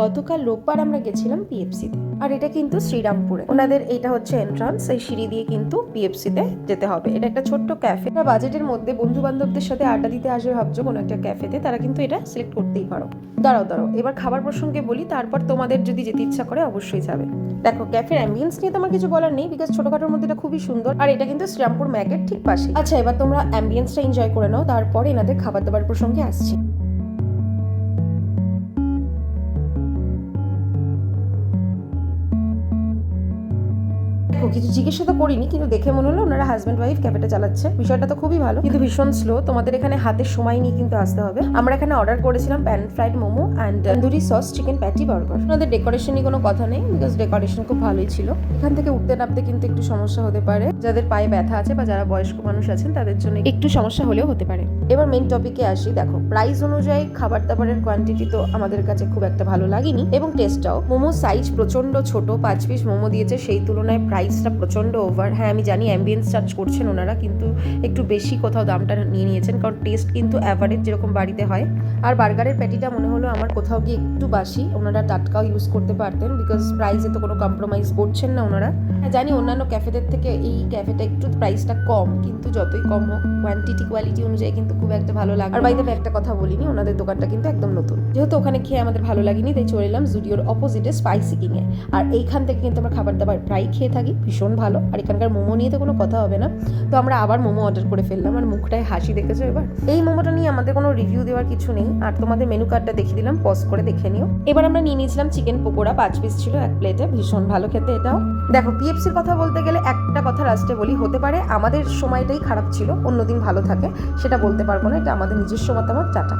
গতকাল রোববার আমরা গেছিলাম পিএফসিতে আর এটা কিন্তু শ্রীরামপুরে। ওনাদের এটা হচ্ছে এন্ট্রান্স এই সিঁড়ি দিয়ে কিন্তু পিএফসিতে যেতে হবে। এটা একটা ছোট্ট ক্যাফে বাজেটের মধ্যে বন্ধু বান্ধবদের সাথে আড্ডা দিতে আসবে ভাবছ কোনো একটা ক্যাফেতে তারা কিন্তু এটা সিলেক্ট করতেই পারো। দাঁড়াও দাঁড়াও, এবার খাবার প্রসঙ্গে বলি, তারপর তোমাদের যদি যেতে ইচ্ছা করে অবশ্যই যাবে। দেখো ক্যাফের অ্যাম্বিয়েন্স নিয়ে তোমার কিছু বলার নেই বিকজ ছোটখাটোর মধ্যে এটা খুবই সুন্দর। আর এটা কিন্তু শ্রীরামপুর ম্যাগের ঠিক পাশে আচ্ছা এবার তোমরা অ্যাম্বিয়েন্সটা এনজয় করে নাও, তারপর এনাদের খাবার দাবার প্রসঙ্গে আসছি। দেখো, কিছু জিজ্ঞাসা তো করিনি কিন্তু দেখে মনে হলো ওনারা হাজব্যান্ড ওয়াইফ ক্যাফেটা চালাচ্ছে। বিষয়টা তো খুবই ভালো। কিন্তু ভীষণ স্লো তোমাদের এখানে হাতের সময় নিয়ে কিন্তু আসতে হবে। আমরা এখানে অর্ডার করেছিলাম pan fried momo and tandoori sauce chicken patty burger ওনাদের ডেকোরেশন নিয়ে কোনো কথা নেই বিকজ ডেকোরেশন খুব ভালোই ছিল। এখান থেকে উঠতে নামতে কিন্তু একটু সমস্যা হতে পারে। যাদের পায়ে ব্যথা আছে বা যারা বয়স্ক মানুষ আছেন তাদের জন্য একটু সমস্যা হলেও হতে পারে। এবার মেন টপিকে আসি। দেখো প্রাইস অনুযায়ী খাবার দাবারের কোয়ান্টিটি তো আমাদের কাছে খুব একটা ভালো লাগেনি। এবং টেস্টটাও মোমো সাইজ প্রচণ্ড ছোট। পাঁচ পিস মোমো দিয়েছে সেই তুলনায় প্রাইসটা প্রচণ্ড ওভার হ্যাঁ আমি জানি অ্যাম্বিয়েন্স চার্জ করছেন ওনারা, কিন্তু একটু বেশি কোথাও দামটা নিয়ে নিয়েছেন, কারণ টেস্ট কিন্তু অ্যাভারেজ যেরকম বাড়িতে হয়। আর বার্গারের প্যাটিটা মনে হলো আমার কোথাও গিয়ে একটু বাসি, ওনারা টাটকাও ইউজ করতে পারতেন বিকজ প্রাইসে তো কোনো কম্প্রোমাইজ করছেন না ওনারা। হ্যাঁ জানি অন্যান্য ক্যাফেদের থেকে এই ক্যাফেটা একটু প্রাইসটা কম, কিন্তু যতই কম হোক কোয়ান্টিটি কোয়ালিটি অনুযায়ী কিন্তু খুব একটা ভালো লাগে আর বাইরে একটা কথা বলিনি, ওনাদের দোকানটা কিন্তু একদম নতুন। যেহেতু ওখানে খেয়ে আমাদের ভালো লাগেনি, তাই চলে এলাম জুডিওর অপোজিটে স্পাইসি কিংয়ে আর এইখান থেকে কিন্তু আমরা খাবার দাবার প্রায় খেয়ে থাকি। ভীষণ ভালো। আর এখানকার মোমো নিয়ে তো কোনো কথা হবে না। তো আমরা আবার মোমো অর্ডার করে ফেললাম। আর মুখটায় হাসি দেখেছ এবার? এই মোমোটা নিয়ে আমাদের কোনো রিভিউ দেওয়ার কিছু নেই। আর তোমাদের মেনু কার্ডটা দেখিয়ে দিলাম। পজ করে দেখে নিও। এবার আমরা নিয়ে নিয়েছিলাম চিকেন পকোড়া। পাঁচ পিস ছিল এক প্লেটে ভীষণ ভালো খেতে এটাও। দেখো পিএফসির কথা বলতে গেলে একটা কথা লাস্টে বলি। হতে পারে আমাদের সময়টাই খারাপ ছিল। অন্যদিন ভালো থাকে। সেটা বলতে পারব না। এটা আমাদের নিজস্ব মতামত। টাটা।